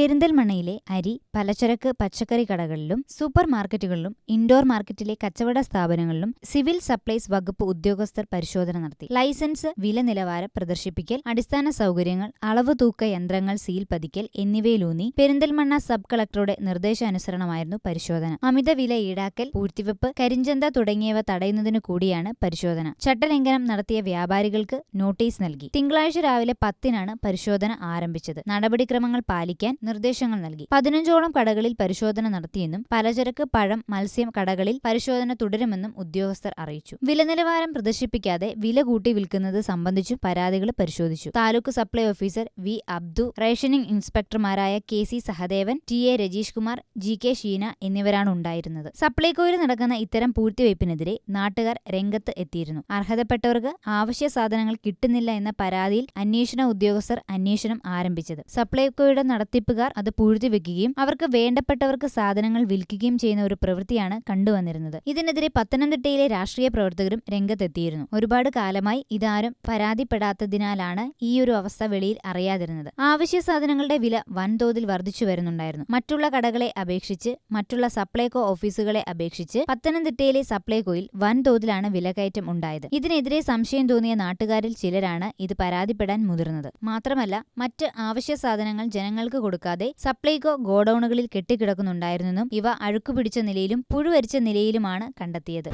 പെരിന്തൽമണ്ണയിലെ അരി പലചരക്ക് പച്ചക്കറി കടകളിലും സൂപ്പർ മാർക്കറ്റുകളിലും ഇൻഡോർ മാർക്കറ്റിലെ കച്ചവട സ്ഥാപനങ്ങളിലും സിവിൽ സപ്ലൈസ് വകുപ്പ് ഉദ്യോഗസ്ഥർ പരിശോധന നടത്തി. ലൈസൻസ് വില നിലവാരം പ്രദർശിപ്പിക്കൽ അടിസ്ഥാന സൗകര്യങ്ങൾ അളവ് തൂക്ക യന്ത്രങ്ങൾ സീൽ പതിക്കൽ എന്നിവയിലൂന്നി പെരിന്തൽമണ്ണ സബ് കളക്ടറുടെ നിർദ്ദേശാനുസരണമായിരുന്നു പരിശോധന. അമിത വില ഈടാക്കൽ പൂഴ്ത്തിവെപ്പ് കരിഞ്ചന്ത തുടങ്ങിയവ തടയുന്നതിനു കൂടിയാണ് പരിശോധന. ചട്ടലംഘനം നടത്തിയ വ്യാപാരികൾക്ക് നോട്ടീസ് നൽകി. തിങ്കളാഴ്ച രാവിലെ പത്തിനാണ് പരിശോധന ആരംഭിച്ചത്. നടപടിക്രമങ്ങൾ പാലിക്കാൻ നിർദ്ദേശങ്ങൾ നൽകി. പതിനഞ്ചോളം കടകളിൽ പരിശോധന നടത്തിയെന്നും പലചരക്ക് പഴം മത്സ്യം കടകളിൽ പരിശോധന തുടരുമെന്നും ഉദ്യോഗസ്ഥർ അറിയിച്ചു. വിലനിലവാരം പ്രദർശിപ്പിക്കാതെ വില കൂട്ടി വിൽക്കുന്നത് സംബന്ധിച്ചും പരാതികൾ പരിശോധിച്ചു. Taluk supply officer V Abdu rationing ഇൻസ്പെക്ടർമാരായ K C Sahadevan T A Rajeesh Kumar G K Sheena എന്നിവരാണ് ഉണ്ടായിരുന്നത്. സപ്ലൈകോയിൽ നടക്കുന്ന ഇത്തരം പൂഴ്ത്തിവയ്പ്പിനെതിരെ നാട്ടുകാർ രംഗത്ത് എത്തിയിരുന്നു. അർഹതപ്പെട്ടവർക്ക് ആവശ്യ സാധനങ്ങൾ കിട്ടുന്നില്ല എന്ന പരാതിയിൽ അന്വേഷണ ഉദ്യോഗസ്ഥർ അന്വേഷണം ആരംഭിച്ചത്. സപ്ലൈകോയുടെ നടത്തിപ്പുകാർ അത് പൂഴ്ത്തിവെക്കുകയും അവർക്ക് വേണ്ടപ്പെട്ടവർക്ക് സാധനങ്ങൾ വിൽക്കുകയും ചെയ്യുന്ന ഒരു പ്രവൃത്തിയാണ് കണ്ടുവന്നിരുന്നത്. ഇതിനെതിരെ പത്തനംതിട്ടയിലെ രാഷ്ട്രീയ പ്രവർത്തകരും രംഗത്തെത്തിയിരുന്നു. ഒരുപാട് കാലമായി ഇതാരും പരാതിപ്പെടാത്തതിനാലാണ് ഈ ഒരു അവസ്ഥ വെളിയിൽ അറിയാതിരുന്നത്. ആവശ്യ സാധനങ്ങളുടെ വില വൻതോതിൽ വർദ്ധിച്ചു വരുന്നുണ്ടായിരുന്നു. മറ്റുള്ള കടകളെ അപേക്ഷിച്ച് മറ്റുള്ള സപ്ലൈകോ ഓഫീസുകളെ അപേക്ഷിച്ച് പത്തനംതിട്ടയിലെ സപ്ലൈകോയിൽ വൻതോതിലാണ് വിലക്കയറ്റം ഉണ്ടായത്. ഇതിനെതിരെ സംശയം തോന്നിയ നാട്ടുകാരിൽ ചിലരാണ് ഇത് പരാതിപ്പെടാൻ മുതിർന്നത്. മാത്രമല്ല മറ്റ് ആവശ്യ സാധനങ്ങൾ ജനങ്ങൾക്ക് കൊടുക്കാതെ സപ്ലൈകോ ഗോഡൌണുകളിൽ കെട്ടിക്കിടക്കുന്നുണ്ടായിരുന്നെന്നും ഇവ അഴുക്കുപിടിച്ച നിലയിലും പുഴുവരിച്ച നിലയിലുമാണ് കണ്ടെത്തിയത്.